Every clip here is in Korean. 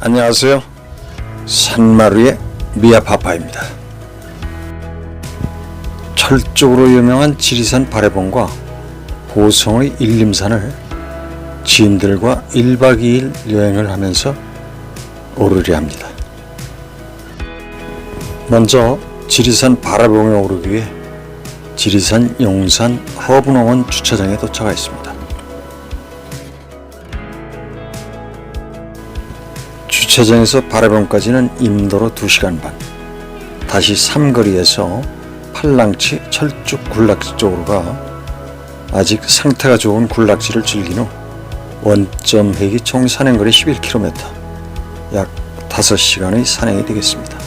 안녕하세요. 산마루의 미야파파입니다. 철쭉으로 유명한 지리산 바래봉과 보성의 일림산을 지인들과 1박 2일 여행을 하면서 오르려 합니다. 먼저 지리산 바라봉에 오르기 위해 지리산 용산 허브농원 주차장에 도착하였습니다. 주차장에서 바라봉까지는 임도로 2시간 반, 다시 삼거리에서 팔랑치 철쭉 굴락지 쪽으로 가. 아직 상태가 좋은 굴락지를 즐긴 후 원점 회기 총 산행거리 11km, 약 5시간의 산행이 되겠습니다.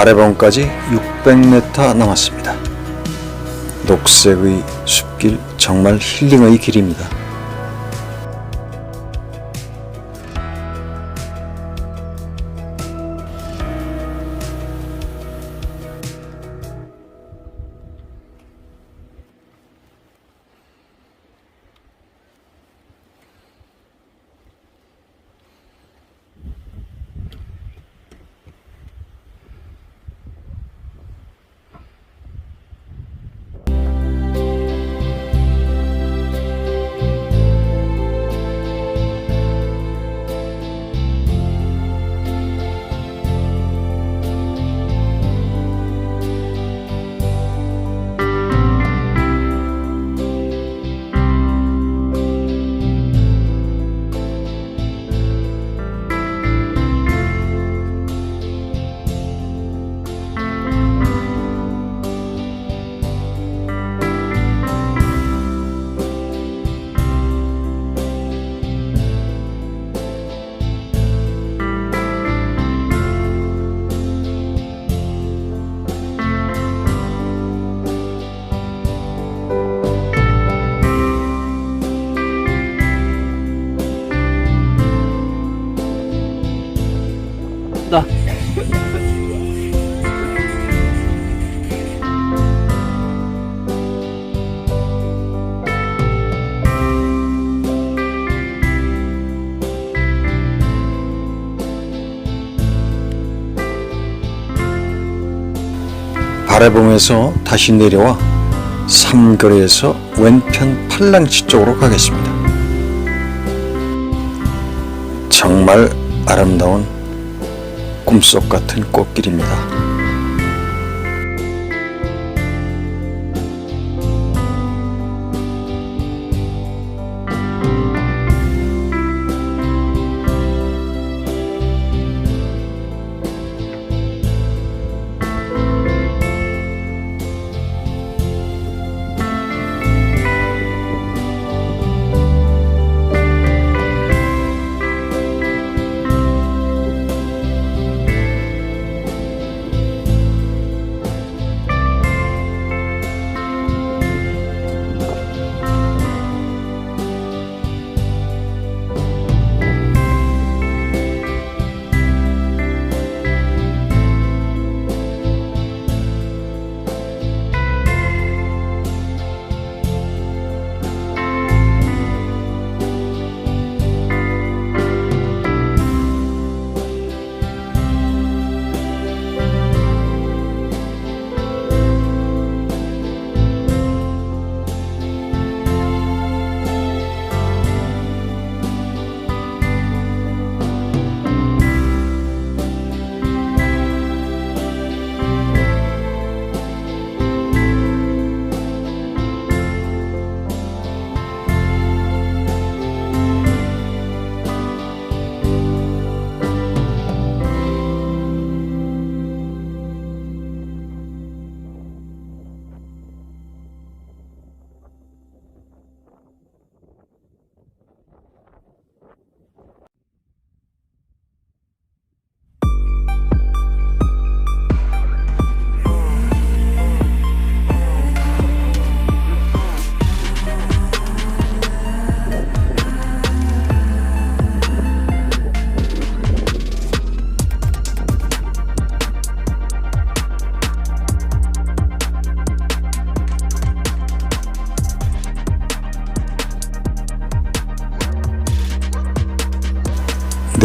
바래봉까지 600m 남았습니다. 녹색의 숲길 정말 힐링의 길입니다. 바래봉에서 다시 내려와 삼거리에서 왼편 팔랑치 쪽으로 가겠습니다. 정말 아름다운 꿈속 같은 꽃길입니다.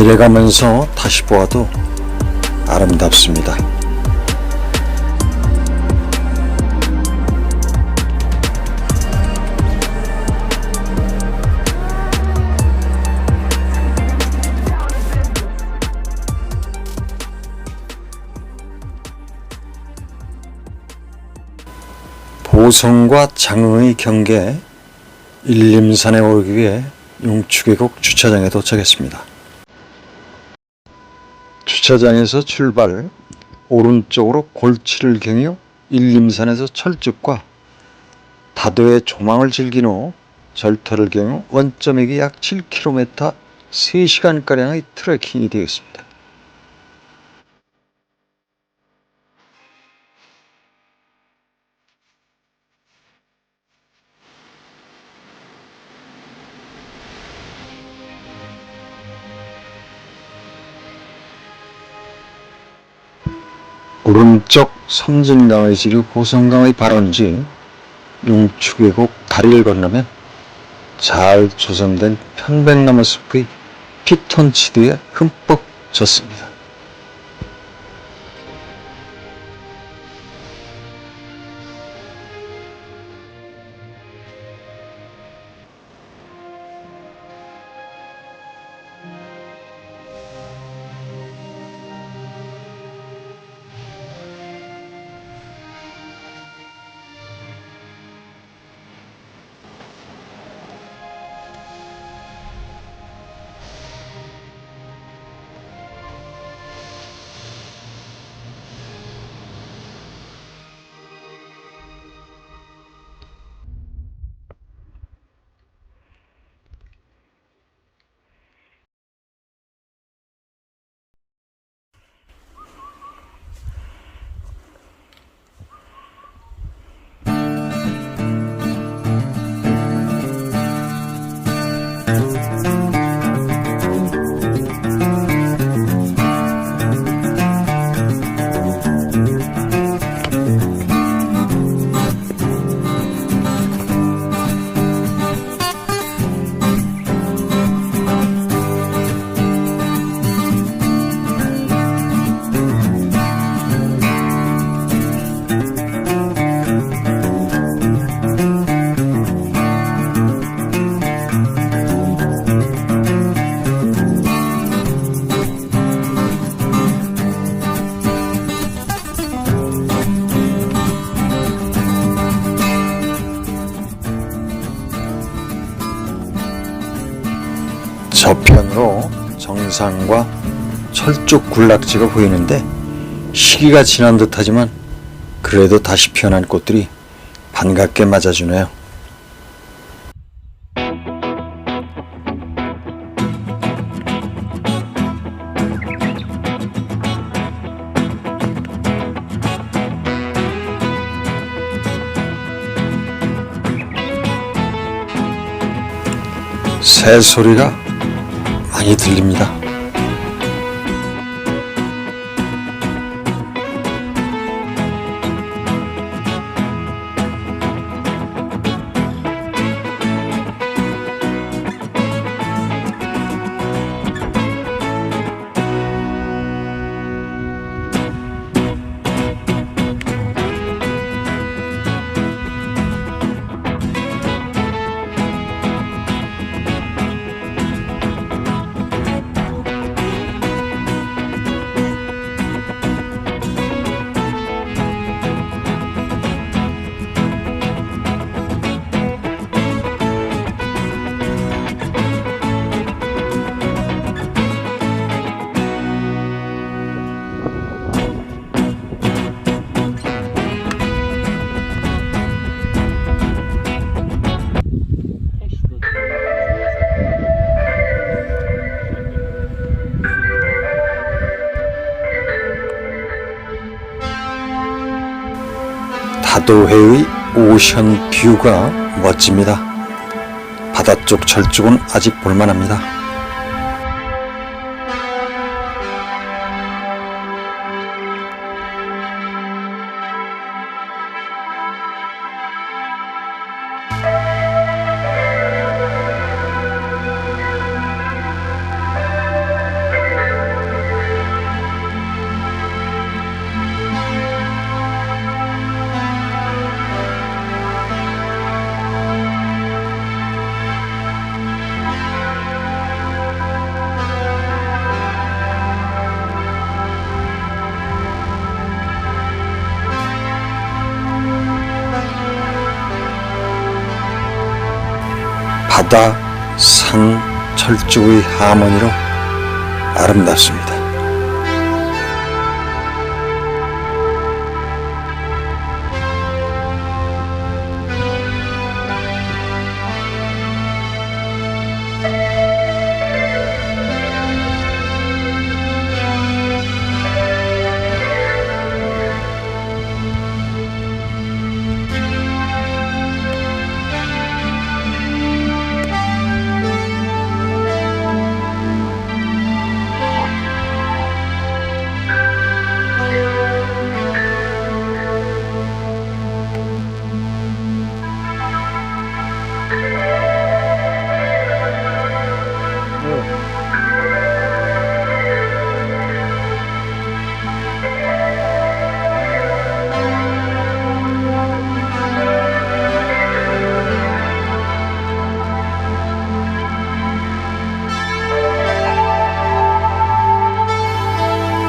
내려가면서 다시 보아도 아름답습니다. 보성과 장흥의 경계 일림산에 오르기 위해 용추계곡 주차장에 도착했습니다. 주차장에서 출발 오른쪽으로 골치를 경유 일림산에서 철쭉과 다도의 조망을 즐긴 후 절터를 경유 원점액이 약 7km 3시간가량의 트레킹이 되겠습니다. 오른쪽 섬진강의 지류 보성강의 발원지 용축계곡 다리를 건너면 잘 조성된 편백나무 숲의 피톤치드에 흠뻑 젖습니다. 저편으로 정상과 철쭉 군락지가 보이는데 시기가 지난 듯하지만 그래도 다시 피어난 꽃들이 반갑게 맞아주네요. 새 소리가 많이 들립니다. 다도해의 오션 뷰가 멋집니다. 바다 쪽 철쭉은 아직 볼만합니다. 바다, 산, 철쭉의 하모니로 아름답습니다.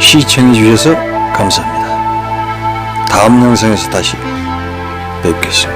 시청해 주셔서 감사합니다. 다음 영상에서 다시 뵙겠습니다.